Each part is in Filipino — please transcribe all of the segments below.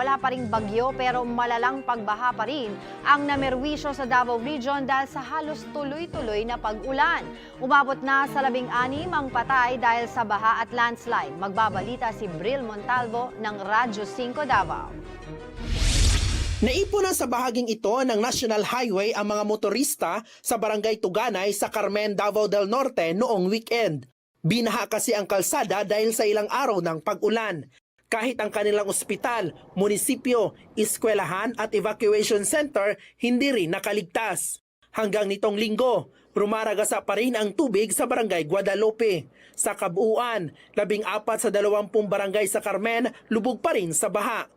wala pa ring bagyo pero malalang pagbaha pa rin ang namerwisyo sa Davao Region dahil sa halos tuloy-tuloy na pag-ulan. Umabot na sa labing-anim ang patay dahil sa baha at landslide. Magbabalita si Bril Montalvo ng Radyo 5 Davao. Naipon na sa bahaging ito ng National Highway ang mga motorista sa Barangay Tuganay sa Carmen, Davao del Norte noong weekend. Binaha kasi ang kalsada dahil sa ilang araw ng pag-ulan. Kahit ang kanilang ospital, munisipyo, eskwelahan at evacuation center hindi rin nakaligtas. Hanggang nitong linggo, rumaragasa pa rin ang tubig sa Barangay Guadalupe. Sa kabuuan, labing apat sa dalawampung barangay sa Carmen lubog pa rin sa baha.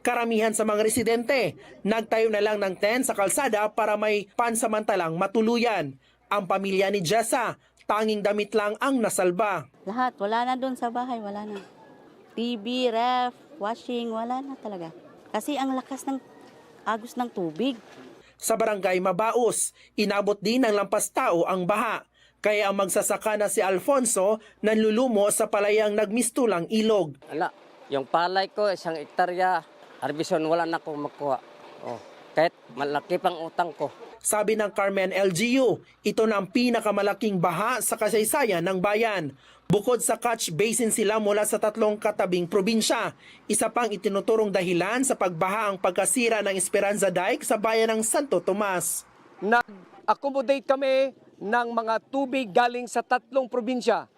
Karamihan sa mga residente, nagtayo na lang ng tent sa kalsada para may pansamantalang matuluyan. Ang pamilya ni Jessa, tanging damit lang ang nasalba. Lahat, wala na doon sa bahay, wala na. TV, ref, washing, wala na talaga. Kasi ang lakas ng agos ng tubig. Sa barangay Mabaos, inabot din ng lampas tao ang baha. Kaya ang magsasaka na si Alfonso nanlulumo sa palayang nagmistulang ilog. Ala, yung palay ko, isang ektarya, arbison, wala na akong makuha. Oh, kahit malaki pang utang ko. Sabi ng Carmen LGU, ito na ang pinakamalaking baha sa kasaysayan ng bayan. Bukod sa catch basin sila mula sa tatlong katabing probinsya. Isa pang itinuturong dahilan sa pagbaha ang pagkasira ng Esperanza Dike sa bayan ng Santo Tomas. nag-accommodate kami ng mga tubig galing sa tatlong probinsya.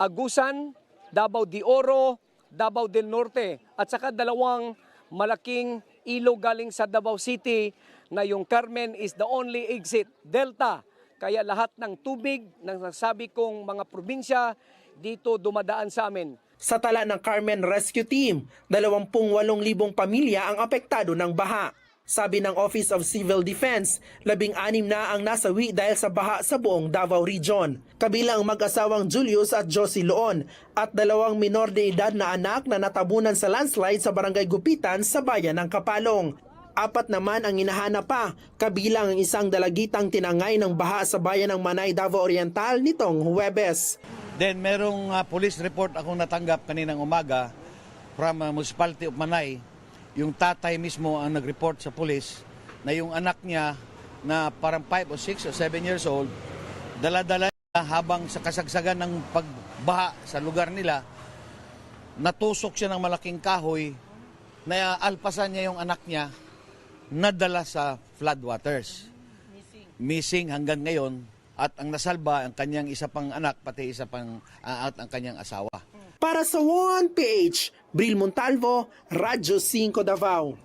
Agusan, Davao de Oro, Davao del Norte at saka dalawang malaking ilog galing sa Davao City na yung Carmen is the only exit, Delta. Kaya lahat ng tubig ng nasabi kong mga probinsya dito dumadaan sa amin. Sa tala ng Carmen Rescue Team, 28,000 pamilya ang apektado ng baha. Sabi ng Office of Civil Defense, labing-anim na ang nasawi dahil sa baha sa buong Davao Region. Kabilang ang mag-asawang Julius at Josie Loon at dalawang minor de edad na anak na natabunan sa landslide sa barangay Gupitan sa bayan ng Kapalong. Apat naman ang hinahanap pa, kabilang ang isang dalagitang tinangay ng baha sa bayan ng Manay, Davao Oriental nitong Huwebes. Then merong uh, police report akong natanggap kaninang umaga from uh, Municipality of Manay. Yung tatay mismo ang nag-report sa police na yung anak niya na parang 5 o 6 o 7 years old, dala-dala niya habang sa kasagsagan ng pagbaha sa lugar nila, natusok siya ng malaking kahoy na alpasan niya yung anak niya nadala sa floodwaters. Missing hanggang ngayon at ang nasalba ang kanyang isa pang anak pati isa pang ah, at ang kanyang asawa. Para sa 1PH, Bril Montalvo, Radyo 5 Davao.